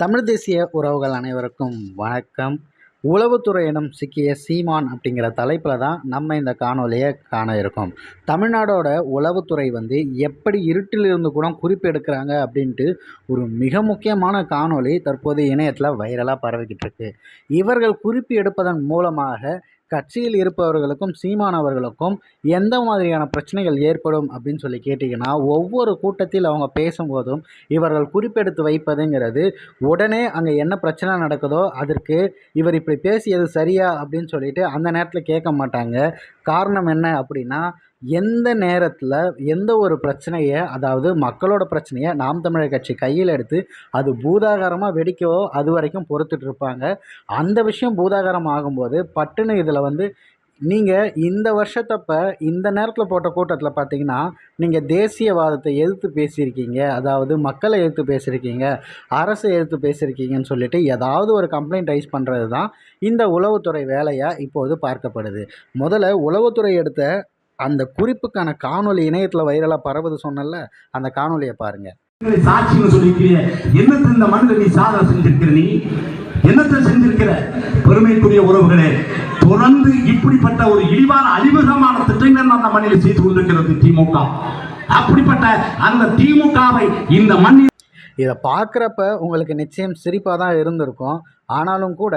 தமிழ் தேசிய உறவுகள் அனைவருக்கும் வணக்கம். உளவுத்துறையிடம் சிக்கிய சீமான் அப்படிங்கிற தலைப்பில் தான் நம்ம இந்த காணொலியை காண இருக்கோம். தமிழ்நாடோட உளவுத்துறை வந்து எப்படி இருட்டில் இருந்து கூட குறிப்பு எடுக்கிறாங்க அப்படின்ட்டு ஒரு மிக முக்கியமான காணொலி தற்போது இணையத்தில் வைரலாக பரவிக்கிட்டு இருக்கு. இவர்கள் குறிப்பு எடுப்பதன் மூலமாக கட்சியில் இருப்பவர்களுக்கும் சீமானவர்களுக்கும் எந்த மாதிரியான பிரச்சனைகள் ஏற்படும் அப்படின்னு சொல்லி கேட்டிங்கன்னா ஒவ்வொரு கூட்டத்தில் அவங்க பேசும்போதும் இவர்கள் குறிப்பெடுத்து வைப்பதுங்கிறது உடனே அங்கே என்ன பிரச்சனை நடக்குதோ அதற்கு இவர் இப்படி பேசியது சரியா அப்படின்னு சொல்லிட்டு அந்த நேரத்தில் கேட்க மாட்டாங்க. காரணம் என்ன அப்படின்னா எந்த நேரத்தில் எந்த ஒரு பிரச்சனையை அதாவது மக்களோட பிரச்சனையை நாம் தமிழர் கட்சி கையில் எடுத்து அது பூதாகாரமாக வெடிக்கவோ அது வரைக்கும் பொறுத்துட்டு இருப்பாங்க. அந்த விஷயம் பூதாகாரம் ஆகும்போது பட்டுன்னு இதில் வந்து நீங்கள் இந்த வருஷத்தப்ப இந்த நேரத்தில் போட்ட கூட்டத்தில் பார்த்தீங்கன்னா நீங்கள் தேசியவாதத்தை எதிர்த்து பேசியிருக்கீங்க. அதாவது மக்களை எதிர்த்து பேசியிருக்கீங்க. அரசை எதிர்த்து பேசியிருக்கீங்கன்னு சொல்லிட்டு ஏதாவது ஒரு கம்ப்ளைண்ட் ரைஸ் பண்ணுறது தான் இந்த உளவுத்துறை வேலையாக இப்போது பார்க்கப்படுது. முதல்ல உளவுத்துறை எடுத்த அந்த குறிப்புக்கான காணொளி இணையத்தில் வைரலாக பரவுது சொன்னல அந்த காணொளியை பாருங்கள் நீ சாட்சின்னு சொல்லியிருக்கிற என்னத்தை இந்த மண்ணில் நீ சாதனை செஞ்சிருக்கிற நீ? என்னத்தை செஞ்சிருக்கிற? பெருமைக்குரிய உறவுகளே தொடர்ந்து இப்படிப்பட்ட ஒரு இழிவான அழிவுகரமான திட்டங்கள் அந்த மண்ணில் செய்து கொண்டிருக்கிறது திமுக. அப்படிப்பட்ட அந்த திமுகவை இந்த மண்ணில் இதை பார்க்குறப்ப உங்களுக்கு நிச்சயம் சிரிப்பாக தான் இருந்திருக்கும். ஆனாலும் கூட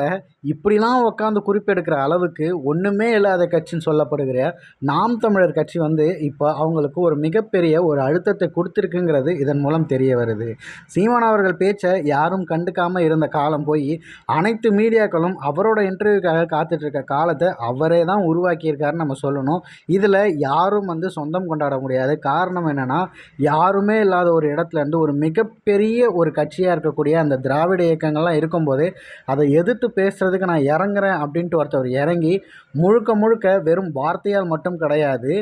இப்படிலாம் உட்காந்து குறிப்பெடுக்கிற அளவுக்கு ஒன்றுமே இல்லாத கட்சின்னு சொல்லப்படுகிற நாம் தமிழர் கட்சி வந்து இப்போ அவங்களுக்கு ஒரு மிகப்பெரிய ஒரு அழுத்தத்தை கொடுத்துருக்குங்கிறது இதன் மூலம் தெரிய வருது. சீமான் அவர்கள் பேச்சை யாரும் கண்டுக்காமல் இருந்த காலம் போய் அனைத்து மீடியாக்களும் அவரோட இன்டர்வியூக்காக காத்துட்ருக்க காலத்தை அவரே தான் உருவாக்கியிருக்காருன்னு நம்ம சொல்லணும். இதில் யாரும் வந்து சொந்தம் கொண்டாட முடியாது. காரணம் என்னென்னா யாருமே இல்லாத ஒரு இடத்துல இருந்து ஒரு மிகப்பெரிய ஒரு கட்சியாக இருக்கக்கூடிய அந்த திராவிட இயக்கங்கள்லாம் இருக்கும்போது அதை எதிர்த்து பேசுகிறதுக்கு நான் இறங்குறேன் அப்படின்ட்டு ஒருத்தவர் இறங்கி முழுக்க முழுக்க வெறும் வார்த்தையால் மட்டும் கிடையாது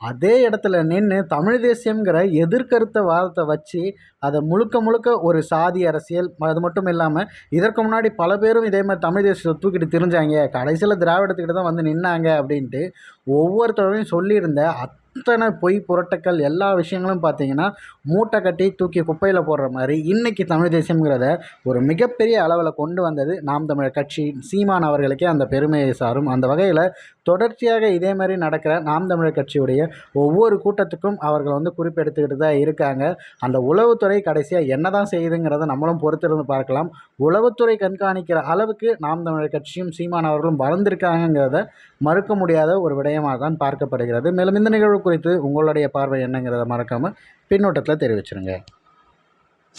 அதே இடத்துல நின்று தமிழ் தேசியங்கிற எதிர்கருத்த வாதத்தை வச்சு அதை முழுக்க முழுக்க ஒரு சாதி அரசியல் அது மட்டும் இல்லாமல் இதற்கு முன்னாடி பல பேரும் இதே மாதிரி தமிழ் தேசியத்தை தூக்கிட்டு திரிஞ்சாங்க கடைசியில் திராவிடத்துக்கிட்ட தான் வந்து நின்னாங்க அப்படின்ட்டு ஒவ்வொருத்தரையும் சொல்லியிருந்த அத் அத்தனை பொய் புரட்டக்கள் எல்லா விஷயங்களும் பார்த்தீங்கன்னா மூட்டை கட்டி தூக்கி குப்பையில் போடுற மாதிரி இன்றைக்கி தமிழ் தேசியங்கிறத ஒரு மிகப்பெரிய அளவில் கொண்டு வந்தது நாம் தமிழர் கட்சி சீமான் அவர்களுக்கே அந்த பெருமையை சாரும். அந்த வகையில் தொடர்ச்சியாக இதே மாதிரி நடக்கிற நாம் தமிழர் கட்சியுடைய ஒவ்வொரு கூட்டத்துக்கும் அவர்கள் வந்து குறிப்பெடுத்துக்கிட்டு தான் இருக்காங்க. அந்த உளவுத்துறை கடைசியாக என்ன தான் செய்யுதுங்கிறத நம்மளும் பொறுத்திருந்து பார்க்கலாம். உளவுத்துறை கண்காணிக்கிற அளவுக்கு நாம் தமிழர் கட்சியும் சீமான் அவர்களும் வளர்ந்திருக்காங்கிறத மறுக்க முடியாத ஒரு விடயமாக தான் பார்க்கப்படுகிறது. மேலும் இந்த நிகழ்வு குறித்து உங்களுடைய பார்வை என்னங்கிறத மறக்காமல் பின்னோட்டத்தில் தெரிவிச்சிருங்க.